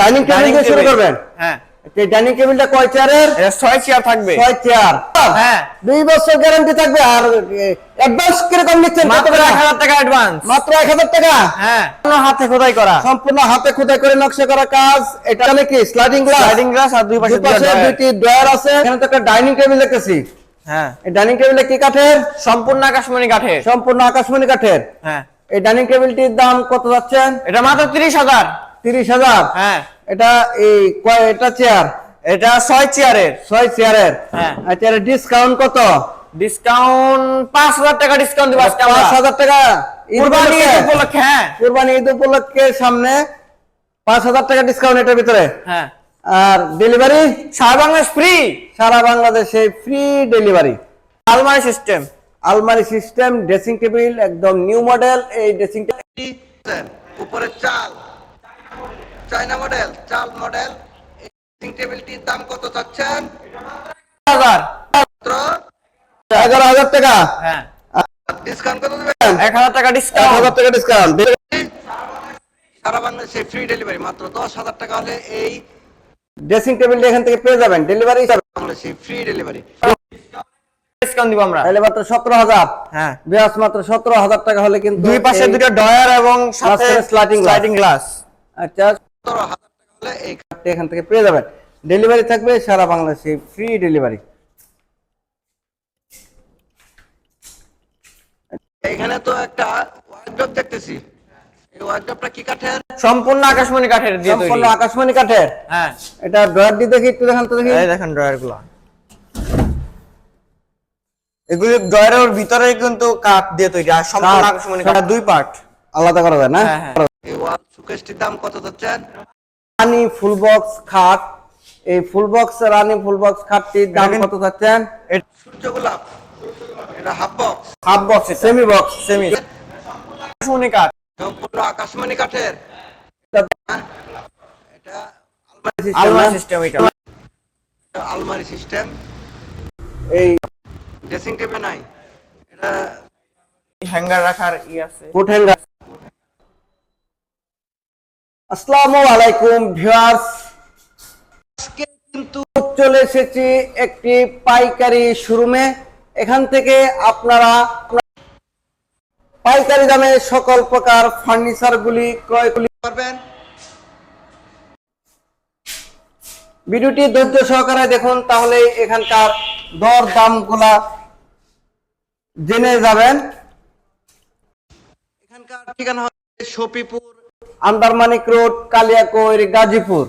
Dining table দিয়ে শুরু করবেন? হ্যাঁ। এই ডাইনিং টেবিলটা কয় চেয়ারের? ছয় চেয়ার থাকবে। ছয় চেয়ার। হ্যাঁ। দুই বছর গ্যারান্টি থাকবে আর অ্যাডভান্স কীরকম নিচ্ছেন মাত্র এক হাজার টাকা অ্যাডভান্স মাত্র এক হাজার টাকা? হ্যাঁ। হাতে খোদাই করা। সম্পূর্ণ হাতে খোদাই করে নকশা করা কাজ। এটা নাকি স্লাইডিং গ্লাস স্লাইডিং গ্লাস আর দুই পাশে দুই পাশে দুইটি ড্রয়ার আছে। এখানে তো একটা ডাইনিং টেবিল দেখতেছি। হ্যাঁ। এই ডাইনিং টেবিলটা কি কাঠের? সম্পূর্ণ আকাশমণি কাঠের। সম্পূর্ণ আকাশমণি কাঠের। হ্যাঁ। এই ডাইনিং টেবিলটির দাম কত যাচ্ছেন? এটা মাত্র তিরিশ হাজার। তিরিশ হাজার? হ্যাঁ। এটা এই কয় এটা চেয়ার এটা ছয় চেয়ারের ছয় চেয়ারের হ্যাঁ। আচ্ছা ডিসকাউন্ট কত? ডিসকাউন্ট পাঁচ হাজার টাকা ডিসকাউন্ট দিব আজকে পাঁচ হাজার টাকা। কুরবানি ঈদ উপলক্ষে? উপলক্ষে হ্যাঁ। কুরবানি ঈদ উপলক্ষে সামনে পাঁচ হাজার টাকা ডিসকাউন্ট এটার ভিতরে। হ্যাঁ। আর ডেলিভারি সারা বাংলাদেশ ফ্রি সারা বাংলাদেশে ফ্রি ডেলিভারি আলমারি সিস্টেম আলমারি সিস্টেম ড্রেসিং টেবিল একদম নিউ মডেল এই ড্রেসিং টেবিল উপরে চাল। চায়না মডেল চাল মডেল ড্রেসিং টেবিলটির দাম কত চাচ্ছেন? হাজার। মাত্র এগারো হাজার টাকা। হ্যাঁ। ডিসকাউন্ট কত দেবেন? এক হাজার টাকা ডিসকাউন্ট হাজার টাকা ডিসকাউন্ট সারা বাংলাদেশে ফ্রি ডেলিভারি মাত্র দশ হাজার টাকা হলে এই ড্রেসিং টেবিলটা এখান থেকে পেয়ে যাবেন। ডেলিভারি বাংলাদেশে ফ্রি ডেলিভারি ডিসকাউন্ট দিব আমরা। তাহলে মাত্র সতেরো হাজার। হ্যাঁ। বিয়াস মাত্র সতেরো হাজার টাকা হলে কিন্তু দুই পাশে এই- দুটো ডয়ার এবং সাথে। স্লাইডিং গ্লাস আচ্ছা। সতেরো হাজার টাকা হলে এই কার্ডটি এখান থেকে পেয়ে যাবেন। ডেলিভারি থাকবে সারা বাংলাদেশে ফ্রি ডেলিভারি এখানে তো একটা ওয়ার্ড্রপ দেখতেছি। এই ওয়ার্ড্রপটা কি কাঠের? সম্পূর্ণ আকাশমণি কাঠের দিয়ে তৈরি। সম্পূর্ণ আকাশমণি কাঠের? হ্যাঁ। এটা ড্রয়ার দিয়ে দেখি একটু দেখান তো দেখি। এই দেখেন ড্রয়ারগুলো এগুলি ড্রয়ারের ভিতরে কিন্তু কাঠ দিয়ে তৈরি আর সম্পূর্ণ আকাশমণি কাঠ। দুই পার্ট আলাদা করা যায় না? হ্যাঁ, হ্যাঁ। এই ওয়াল সুকেশটির দাম কত রানি ফুল বক্স খাট। এই ফুল বক্স রানি ফুল বক্স খাটটির দাম এটা কত চাচ্ছেন সূর্য গোলাপ। এটা half box half box semi box semi আকাশমণি কাঠ সম্পূর্ণ আকাশমণি কাঠের। এটা আলমারি সিস্টেম এটা। আলমারি সিস্টেম এই ড্রেসিং টেবিল নাই। এটা হ্যাঙ্গার রাখার ই আছে। Foot hanger. আসসালামু আলাইকুম, ভিউয়ার্স। আজকে কিন্তু চলে এসেছি একটি পাইকারি শোরুমে। এখান থেকে আপনারা পাইকারি দামে সকল প্রকার ফার্নিচার গুলি ক্রয় ভিডিওটি ধৈর্য সহকারে দেখুন, তাহলে এখানকার দর দামগুলা জেনে যাবেন। এখানকার ঠিকানা হচ্ছে আন্দারমানিক রোড কালিয়াকৈর গাজীপুর।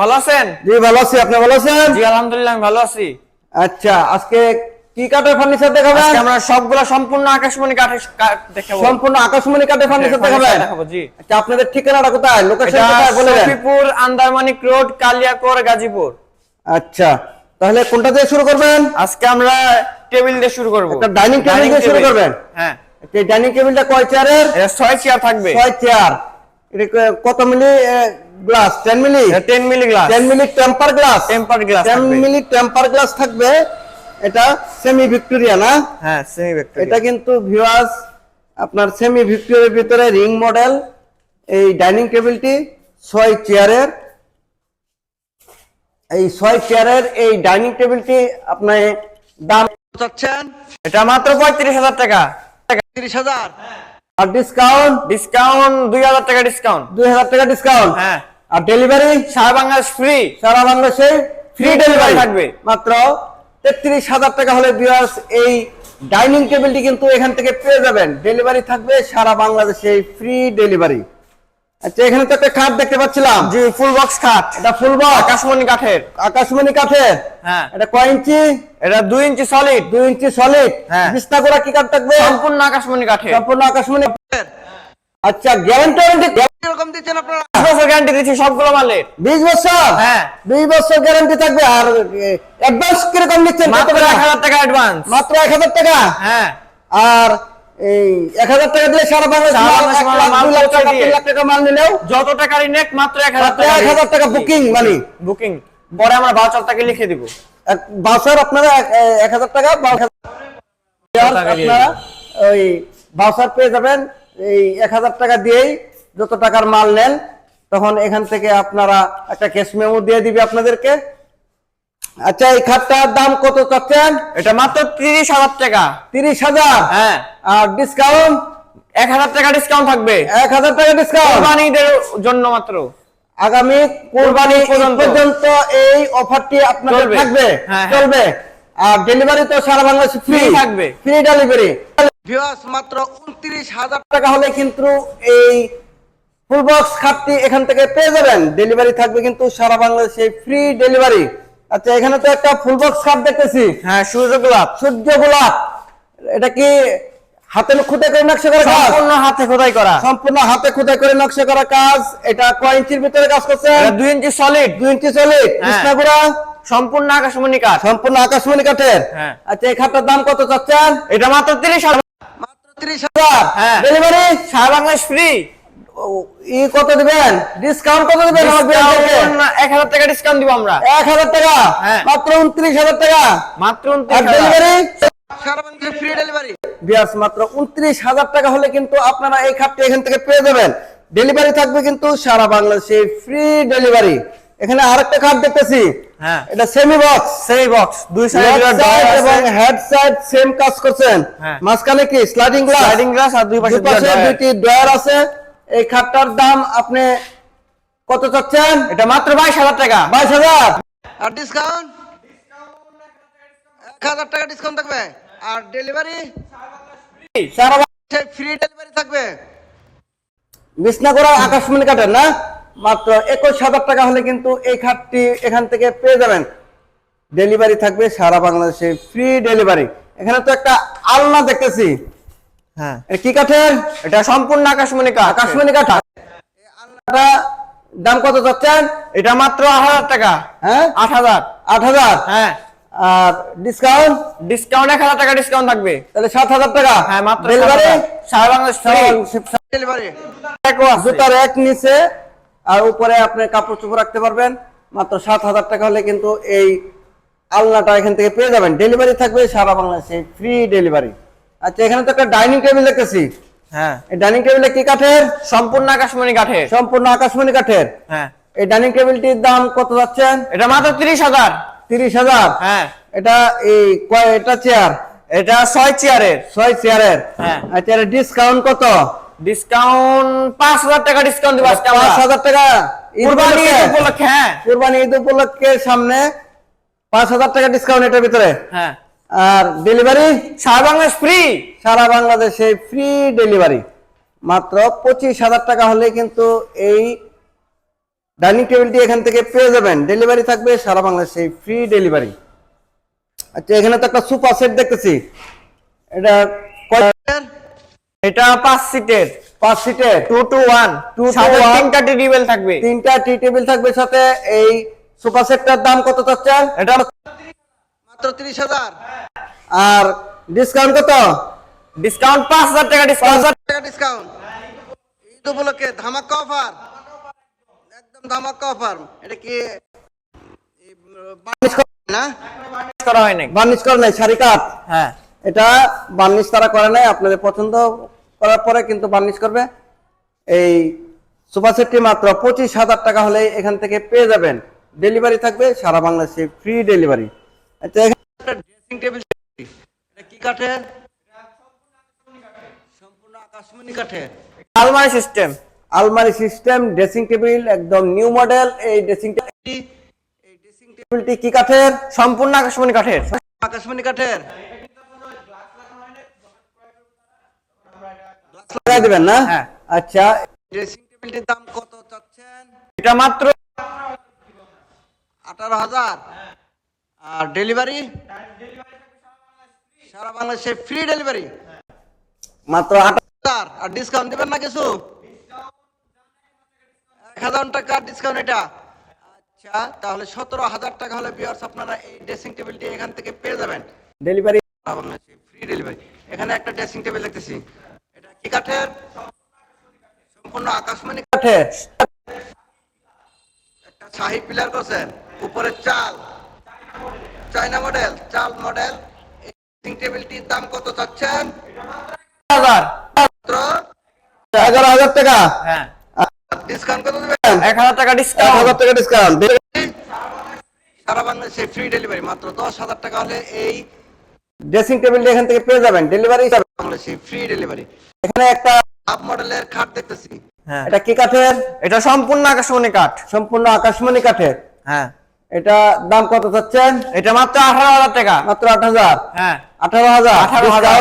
ভালো আছেন? জি ভালো আছি। আপনি ভালো আছেন? জি আলহামদুলিল্লাহ ভালো আছি। আচ্ছা আজকে কি কাঠের ফার্নিচার দেখাবেন? আমরা সবগুলো সম্পূর্ণ আকাশমণি কাঠের দেখাবো। সম্পূর্ণ আকাশমণি কাঠের ফার্নিচার দেখাবেন? দেখাবো, জি। আচ্ছা আপনাদের ঠিকানাটা কোথায়? লোকেশন কোথায় বলে দেন? শফিপুর আন্দারমানিক রোড কালিয়াকোর গাজীপুর। আচ্ছা তাহলে কোনটা দিয়ে শুরু করবেন? আজকে আমরা টেবিল দিয়ে শুরু করব। একটা ডাইনিং টেবিল দিয়ে শুরু করবেন? হ্যাঁ। ডাইনিং টেবিলটা কয় চেয়ারের? এটা ছয় চেয়ার থাকবে। ছয় চেয়ার। এটা কত মিলি গ্লাস? Ten milli? এটা 10 milli glass. Ten milli temper glass? Temper glass ten থাকবে। মিলি টেম্পার গ্লাস থাকবে। এটা সেমি ভিক্টোরিয়া না? হ্যাঁ সেমি ভেক্টর এটা কিন্তু ভিউয়ার্স আপনার সেমি ভিক্টোরিয়ার ভিতরে রিং মডেল এই ডাইনিং টেবিলটি ছয় চেয়ারের। এই ছয় চেয়ারের এই ডাইনিং টেবিলটি আপনার দাম চাচ্ছেন? এটা মাত্র 35000 টাকা। তিরিশ হাজার। আর ডিসকাউন্ট ডিসকাউন্ট 2000 টাকা ডিসকাউন্ট দুই হাজার টাকা ডিসকাউন্ট হ্যাঁ। আর ডেলিভারি সারা বাংলাদেশ ফ্রি সারা বাংলাদেশে ফ্রি ডেলিভারি থাকবে। মাত্র তেত্রিশ হাজার টাকা হলে ভিউয়ার্স এই ডাইনিং টেবিলটি কিন্তু এখান থেকে পেয়ে যাবেন। ডেলিভারি থাকবে সারা বাংলাদেশে ফ্রি ডেলিভারি আচ্ছা এখানে তো একটা খাট দেখতে পাচ্ছিলাম। জি ফুল বক্স খাট। এটা ফুল বক্স আকাশমণি কাঠের। আকাশমণি কাঠের? হ্যাঁ। এটা কয় ইঞ্চি? এটা 2 ইঞ্চি সলিড দুই ইঞ্চি সলিড হ্যাঁ। বিছনা করা কি কাঠ থাকবে? সম্পূর্ণ আকাশমণি কাঠের। সম্পূর্ণ আকাশমণি আচ্ছা গ্যারান্টি ওয়ারেন্টি কীরকম দিচ্ছেন আপনারা? পাঁচ বছর গ্যারান্টি দিচ্ছি সবগুলো মালের। বিশ বছর? হ্যাঁ। দুই বছর গ্যারান্টি থাকবে। আর অ্যাডভান্স কীরকম নিচ্ছেন? কত মাত্র টাকা? 1000 টাকা অ্যাডভান্স মাত্র এক হাজার টাকা? হ্যাঁ। আর এই এক হাজার টাকা দিলে সারা বাংলাদেশ এক টাকা, মাল নিলেও যত টাকারই নেক মাত্র 1000 মাত্র টাকা এক হাজার টাকা বুকিং মানে। বুকিং। পরে আমরা লিখে দিব। আপনারা এক- হাজার টাকা আপনারা ওই পেয়ে যাবেন। এই এক হাজার টাকা দিয়েই যত টাকার মাল নেন তখন এখান থেকে আপনারা একটা ক্যাশ মেমো দিয়ে দিবে আপনাদেরকে। আচ্ছা এই খাটটার দাম কত চাচ্ছেন? এটা মাত্র তিরিশ হাজার টাকা। তিরিশ হাজার? হ্যাঁ। আর ডিসকাউন্ট এক হাজার টাকা ডিসকাউন্ট থাকবে। এক হাজার টাকা ডিসকাউন্ট কোরবানিদের জন্য মাত্র। আগামী কোরবানি পর্যন্ত। এই অফারটি আপনাদের থাকবে। হ্যাঁ, হ্যাঁ। চলবে। আর ডেলিভারি তো সারা বাংলাদেশে ফ্রি থাকবে। ফ্রি ডেলিভারি ভিউয়ার্স মাত্র উনত্রিশ হাজার টাকা হলে কিন্তু এই ফুল বক্স খাটটি এখান থেকে পেয়ে যাবেন। ডেলিভারি থাকবে কিন্তু সারা বাংলাদেশে ফ্রি ডেলিভারি আচ্ছা এখানে তো একটা ফুল বক্স খাট দেখতেছি। হ্যাঁ সূর্য গোলাপ। সূর্য গোলাপ। এটা কি হাতে খুঁটে করে নকশা করা কাজ? সম্পূর্ণ হাতে খোদাই করা। সম্পূর্ণ হাতে খুঁটে করে নকশা করা কাজ। এটা কয় ইঞ্চির ভিতরে কাজ করছে? দুই ইঞ্চি সলিড দুই ইঞ্চি চলে কৃষ্ণাগুড়া সম্পূর্ণ আকাশমণি কাঠ। সম্পূর্ণ আকাশমণি কাঠের। হ্যাঁ। আচ্ছা এই খাটটার দাম কত চাচ্ছেন? এটা মাত্র তিরিশ হাজার। মাত্র তিরিশ হাজার? হ্যাঁ। ডেলিভারি সারা বাংলাদেশ ফ্রি ই কত দিবেন? ডিসকাউন্ট কত দিবেন? আমার এক হাজার টাকা ডিসকাউন্ট দিব আমরা। এক হাজার টাকা? হ্যাঁ। মাত্র উনত্রিশ হাজার টাকা? মাত্র আর উনত্রিশ ডেলিভারি ফ্রি ডেলিভারি বিয়ার্স মাত্র উনত্রিশ হাজার টাকা হলে কিন্তু আপনারা এই খাটটি এখান থেকে পেয়ে যাবেন। ডেলিভারি থাকবে কিন্তু সারা বাংলাদেশে ফ্রি ডেলিভারি এখানে আরেকটা খাট দেখতেছি। হ্যাঁ। এটা সেমি বক্স বক্স দুই সাইড এবং হেড সাইড সেম কাজ করছেন। হ্যাঁ। মাঝখানে কি? স্লাইডিং গ্লাস স্লাইডিং গ্লাস আর দুই পাশে ড্রয়ার আছে। এই খাটটার দাম আপনি কত চাচ্ছেন? এটা মাত্র বাইশ হাজার টাকা। বাইশ হাজার? আর ডিসকাউন্ট এক হাজার টাকা ডিসকাউন্ট থাকবে। আর ডেলিভারি সারা ফ্রি ডেলিভারি থাকবে। বিছনা করা আকাশমণি কাঠের না? মাত্র একুশ হাজার টাকা হলে কিন্তু এই খাটটি এখান থেকে পেয়ে যাবেন। ডেলিভারি থাকবে সারা বাংলাদেশে ফ্রি ডেলিভারি এখানে তো একটা আলনা দেখতেছি। হ্যাঁ। কি কাঠের? এটা সম্পূর্ণ আকাশমণি কাঠ। আকাশমণি কাঠ। আলনাটা দাম কত চাচ্ছেন? এটা মাত্র আট হাজার টাকা। হ্যাঁ? আট হাজার। আট হাজার? হ্যাঁ। আর ডিসকাউন্ট ডিসকাউন্ট এক হাজার টাকা ডিসকাউন্ট থাকবে। তাহলে সাত হাজার টাকা। হ্যাঁ মাত্র ডেলিভারি সারা বাংলাদেশ ডেলিভারি জুতার এক নিচে আর উপরে আপনি কাপড় চোপড় রাখতে পারবেন। মাত্র সাত হাজার টাকা হলে কিন্তু এই আলনাটা এখান থেকে পেয়ে যাবেন। ডেলিভারি থাকবে সারা বাংলাদেশে ফ্রি ডেলিভারি আচ্ছা এখানে তো একটা ডাইনিং টেবিল দেখতেছি। হ্যাঁ। এই ডাইনিং টেবিলে কি কাঠের? সম্পূর্ণ আকাশমণি কাঠের। সম্পূর্ণ আকাশমণি কাঠের। হ্যাঁ। এই ডাইনিং টেবিলটির দাম কত যাচ্ছেন? এটা মাত্র তিরিশ হাজার। তিরিশ হাজার? হ্যাঁ। এটা এই কয় এটা চেয়ার? এটা ছয় চেয়ারের। ছয় চেয়ারের? হ্যাঁ। আচ্ছা ডিসকাউন্ট কত? ডিসকাউন্ট পাঁচ হাজার টাকা ডিসকাউন্ট দিব আজকে পাঁচ হাজার টাকা। কুরবানি ঈদ? উপলক্ষে? হ্যাঁ। কুরবানি ঈদ উপলক্ষে সামনে পাঁচ হাজার টাকা ডিসকাউন্ট এটার ভিতরে। হ্যাঁ। আর ডেলিভারি সারা বাংলাদেশ ফ্রি সারা বাংলাদেশে ফ্রি ডেলিভারি মাত্র পঁচিশ হাজার টাকা হলে কিন্তু এই ডাইনিং টেবিলটি এখান থেকে পেয়ে যাবেন। ডেলিভারি থাকবে সারা বাংলাদেশে ফ্রি ডেলিভারি আচ্ছা এখানে তো একটা সুপার সেট দেখতেছি। এটা এটা পাঁচ সিটের পাঁচ সিটের টু টু ওয়ান টু সাথে one। টেবিল থাকবে। তিনটা টি টেবিল থাকবে সাথে। এই সুপার সেটটার দাম কত চাচ্ছেন? এটা মাত্র তিরিশ হাজার। আর ডিসকাউন্ট কত? ডিসকাউন্ট পাঁচ হাজার টাকা ডিসকাউন্ট টাকা ডিসকাউন্ট ঈদ উপলক্ষে ধামাকা অফার একদম ধামাকা অফার এটা কি বার্নিশ না? করা হয় নাই। বার্নিশ করে নাই শাড়ি কাঠ হ্যাঁ। এটা বার্নিশ তারা করে নাই আপনাদের পছন্দ করার পরে কিন্তু বার্নিশ করবে। এই সেটটি মাত্র পঁচিশ হাজার টাকা হলে এখান থেকে পেয়ে যাবেন। ডেলিভারি থাকবে সারা বাংলাদেশে ফ্রি ডেলিভারি। এখানে ড্রেসিং টেবিল এটা কি কাঠের? সম্পূর্ণ আকাশমণি কাঠের। আলমারি সিস্টেম। আলমারি সিস্টেম ড্রেসিং টেবিল একদম নিউ মডেল এই ড্রেসিং এই ড্রেসিং টেবিলটি কি কাঠের? সম্পূর্ণ আকাশমণি কাঠের। আকাশমণি কাঠের। লাগাই দিবেন না? হ্যাঁ। আচ্ছা। ড্রেসিং টেবিলটির দাম কত চাচ্ছেন? এটা মাত্র আঠারো হাজার। আর ডেলিভারি? সারা বাংলাদেশে ফ্রি ডেলিভারি মাত্র আট হাজার। আর ডিসকাউন্ট দিবেন না কিছু? এক হাজার টাকা ডিসকাউন্ট এটা। আচ্ছা তাহলে সতেরো হাজার টাকা হলে বিয়ার্স আপনারা এই ড্রেসিং টেবিলটি এখান থেকে পেয়ে যাবেন। ডেলিভারি ফ্রি ডেলিভারি এখানে একটা ড্রেসিং টেবিল দেখতেছি। এটা কি কাঠের? সম্পূর্ণ আকাশমণি কাঠের। একটা শাহি পিলার করছেন উপরে চাল। চায়না মডেল চাল মডেল এই ড্রেসিং টেবিলটির দাম কত চাচ্ছেন? হাজার। মাত্র এগারো হাজার টাকা। হ্যাঁ। ডিসকাউন্ট কত দেবেন? এক হাজার টাকা ডিসকাউন্ট হাজার টাকা ডিসকাউন্ট সারা বাংলাদেশে ফ্রি ডেলিভারি মাত্র দশ হাজার টাকা হলে এই ড্রেসিং টেবিলটি এখান থেকে পেয়ে যাবেন ডেলিভারি বাংলাদেশে ফ্রি ডেলিভারি এখানে একটা আপ মডেলের খাট দেখতেছি। হ্যাঁ। এটা কি কাঠের? এটা সম্পূর্ণ আকাশমণি কাঠ। সম্পূর্ণ আকাশমণি কাঠের। হ্যাঁ। এটা দাম কত চাচ্ছেন? এটা মাত্র আঠারো হাজার টাকা। মাত্র আট হাজার? হ্যাঁ। আঠারো হাজার? আঠারো হাজার।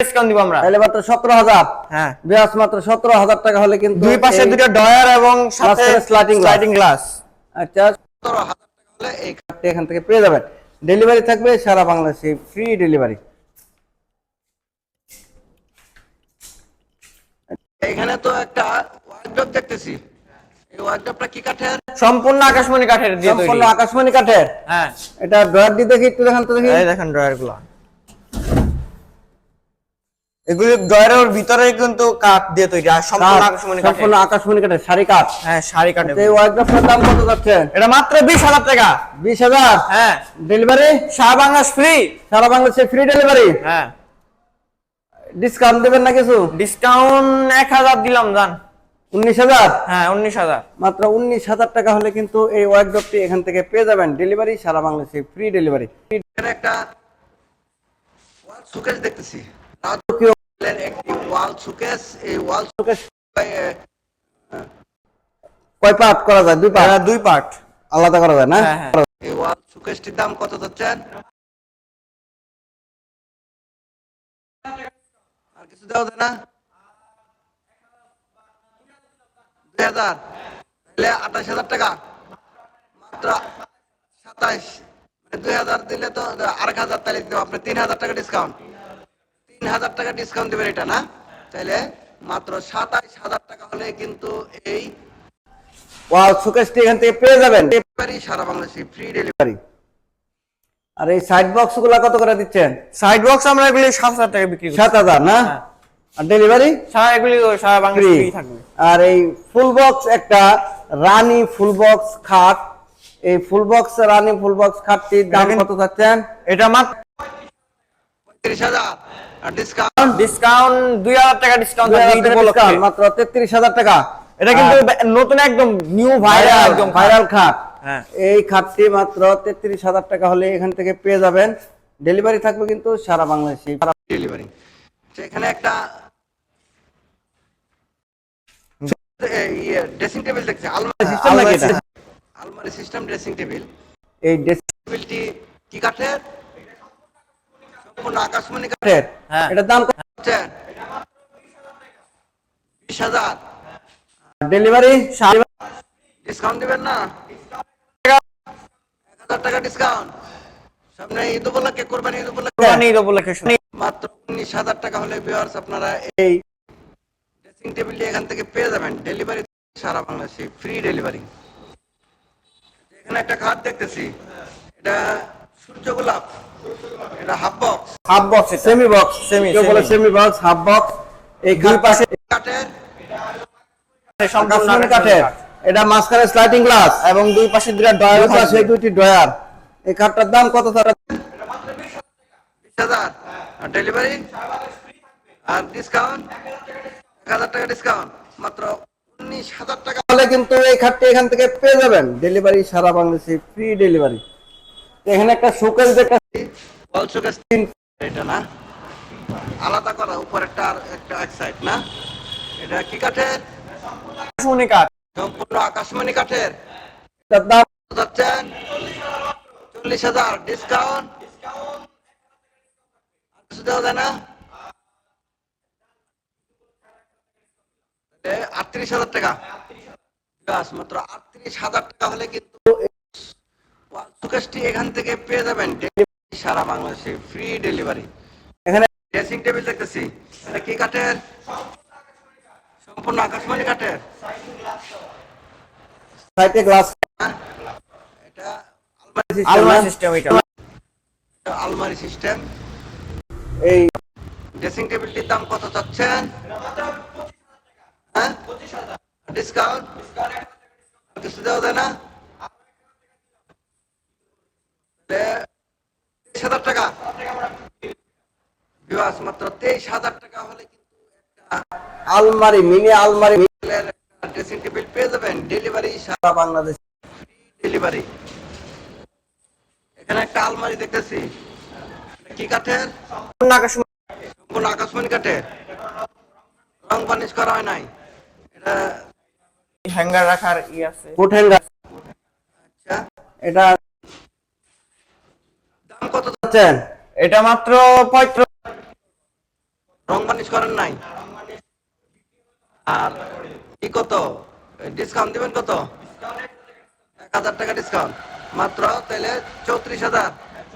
ডিসকাউন্ট দিব আমরা। তাহলে মাত্র সতেরো হাজার। হ্যাঁ। বিয়াস মাত্র সতেরো হাজার টাকা হলে কিন্তু দুই পাশে দুটো ডয়ার এবং সাথে মাঝখানে স্লাইডিং গ্লাস আচ্ছা টাকা হলে এই এখান থেকে পেয়ে যাবেন। ডেলিভারি থাকবে সারা বাংলাদেশে ফ্রি ডেলিভারি এখানে তো একটা ওয়ার্ডরোব দেখতেছি এই ওয়ার্ডরোবটা কি কাঠের সম্পূর্ণ আকাশমণি কাঠের দিয়ে তৈরি। সম্পূর্ণ আকাশমণি কাঠের? হ্যাঁ। এটা ড্রয়ার দিয়ে দেখি একটু দেখান তো দেখি। এই দেখেন ড্রয়ারগুলো ড্রয়ারের ভিতরে কিন্তু কাঠ দিয়ে তৈরি আর সম্পূর্ণ কাঠ, সম্পূর্ণ আকাশমণি কাঠের শাড়ি কাঠ। হ্যাঁ শাড়ি কাঠে এই ওয়ার্ড্রপটার দাম কত যাচ্ছে? এটা মাত্র বিশ হাজার টাকা। বিশ হাজার? হ্যাঁ। ডেলিভারি সারা বাংলাদেশ ফ্রি সারা বাংলাদেশে ফ্রি ডেলিভারি হ্যাঁ। ডিসকাউন্ট দেবেন না কিছু? ডিসকাউন্ট এক হাজার দিলাম জান। উনিশ হাজার? হ্যাঁ উনিশ হাজার। মাত্র উনিশ হাজার টাকা হলে কিন্তু এই ওয়ার্ড্রপটি এখান থেকে পেয়ে যাবেন। ডেলিভারি সারা বাংলাদেশে ফ্রি ডেলিভারি একটা ওয়াল দেখতেছি। রাজকীয় একটি ওয়াল সুকেস এই ওয়াল সুকেস কয় পার্ট করা যায়? দুই পার্ট দুই পার্ট আলাদা করা যায় না? হ্যাঁ, হ্যাঁ। এই ওয়াল সুকেসটির দাম কত যাচ্ছেন? আর কিছু দেওয়া যায় না? দুই হাজার। তাহলে আঠাশ হাজার টাকা। মাত্র সাতাইশ দুই হাজার দিলে তো আরেক হাজার তাহলে দিতে আপনি তিন হাজার টাকা ডিসকাউন্ট তিন হাজার টাকা ডিসকাউন্ট দেবেন এটা না? তাহলে মাত্র সাতাইশ হাজার টাকা হলে কিন্তু এই ওয়াও সুকেশটি এখান থেকে পেয়ে যাবেন। ডেলিভারি সারা বাংলাদেশে ফ্রি ডেলিভারি আর এই সাইড বক্সগুলা কত করে দিচ্ছেন? সাইড বক্স আমরা এগুলি সাত হাজার টাকা বিক্রি সাত হাজার না? হ্যাঁ। আর ডেলিভারি সারা এগুলি সারা বাংলাদেশ থাকবে। আর এই ফুল বক্স একটা রানী ফুল বক্স খাট। এই ফুল বক্স রানী ফুল বক্স খাটটির দাম কত চাচ্ছেন? এটা মাত্র আর ডিসকাউন্ট ডিসকাউন্ট টাকা ডিসকাউন্ট টাকা এটা কিন্তু নতুন একদম নিউ ভাইরাল ভাইরাল একদম ভাইরাল খাট। হ্যাঁ। এই খাটটি মাত্র তেত্রিশ হাজার টাকা হলে এখান থেকে পেয়ে যাবেন। ডেলিভারি থাকবে কিন্তু সারা বাংলাদেশে। ডেলিভারি এখানে একটা ড্রেসিং টেবিল দেখছি আলমারি সিস্টেম নাকি এটা? আলমারি সিস্টেম ড্রেসিং টেবিল এই ড্রেসিং টেবিলটি কি কাঠের? সম্পূর্ণ আকাশমণি কাঠের। হ্যাঁ। এটার দাম বিশ হাজার। ডেলিভারি ডিসকাউন্ট দিবেন না? এক হাজার টাকা ডিসকাউন্ট সামনে ঈদ উপলক্ষে কোরবানি ঈদ উপলক্ষে। কোরবানি ঈদ উপলক্ষে। মাত্র উনিশ হাজার টাকা হলে ভিউয়ার্স আপনারা এই টেবিলটি এখান থেকে পেয়ে যাবেন। ডেলিভারি সারা বাংলাদেশে ফ্রি ডেলিভারি এখানে একটা খাট দেখতেছি। এটা সূর্য গোলাপ। এটা half box half box semi box Semi, কেউ বলে সেমি বক্স হাফ বক্স এই দুই পাশে কাঠের। সম্পূর্ণ কাঠের। এটা মাঝখানে স্লাইডিং গ্লাস এবং দুই পাশে দুটা ডয়ার পাশে দুইটি ডয়ার এই খাটটার দাম কত স্যার? বিশ হাজার। আর ডেলিভারি আর ডিসকাউন্ট হাজার টাকা ডিসকাউন্ট মাত্র উনিশ হাজার টাকা। তাহলে কিন্তু এই খাটটি এখান থেকে পেয়ে যাবেন। ডেলিভারি সারা বাংলাদেশে ফ্রি ডেলিভারি এখানে একটা শোকেস দেখা বল শোকেস এটা না? আলাদা করা উপরেরটা আর একটা এক সাইড না? এটা কি কাঠের? আকাশমণি কাঠ। সম্পূর্ণ আকাশমণি কাঠের। দাম যাচ্ছেন চল্লিশ হাজার ডিসকাউন্ট দেওয়া যায় না? আটত্রিশ হাজার টাকা। ব্যাস মাত্র আটত্রিশ হাজার টাকা হলে কিন্তু সুকেশটি এখান থেকে পেয়ে যাবেন সারা বাংলাদেশে ফ্রি ডেলিভারি এখানে ড্রেসিং টেবিল দেখতেছি। কি কাঠের? সম্পূর্ণ আকাশমণি কাঠের। সাইডে গ্লাস। হ্যাঁ? এটা আলমারি সিস্টেম এটা। আলমারি সিস্টেম। এই ড্রেসিং টেবিলটির দাম কত চাচ্ছেন? হ্যাঁ? আলমারি, মিনি আলমারি টেবিল পেয়ে যাবেন। ডেলিভারি সারা বাংলাদেশ। ডেলিভারি এখানে একটা আলমারি দেখতেছি। কি কাঠের? সম্পূর্ণ আকাশমণি কাঠের। রং বানিশ করা হয় নাই। হ্যাঙ্গার রাখার ই আছে। Coat hanger. আচ্ছা। এটা দাম কত চাচ্ছেন? এটা মাত্র পঁয়ত্রিশ রং বানিশ করেন নাই? আর কি কত? ডিসকাউন্ট দিবেন কত? এক হাজার টাকা ডিসকাউন্ট মাত্র তাহলে চৌত্রিশ হাজার।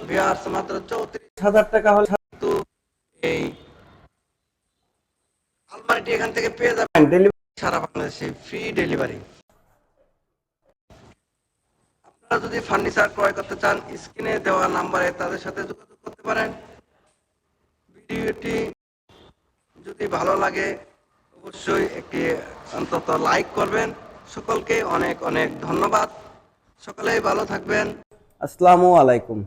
বিয়ার্স মাত্র চৌত্রিশ হাজার টাকা হলে কিন্তু এই আলমারিটি এখান থেকে পেয়ে যাবেন। ডেলিভারি সারা বাংলাদেশে ফ্রি ডেলিভারি আপনারা যদি ফার্নিচার ক্রয় করতে চান স্ক্রিনে দেওয়া নাম্বারে তাদের সাথে যোগাযোগ করতে পারেন। ভিডিওটি যদি ভালো লাগে, অবশ্যই একটি অন্তত লাইক করবেন। সকলকে অনেক অনেক ধন্যবাদ। সকলেই ভালো থাকবেন। আসসালামু আলাইকুম।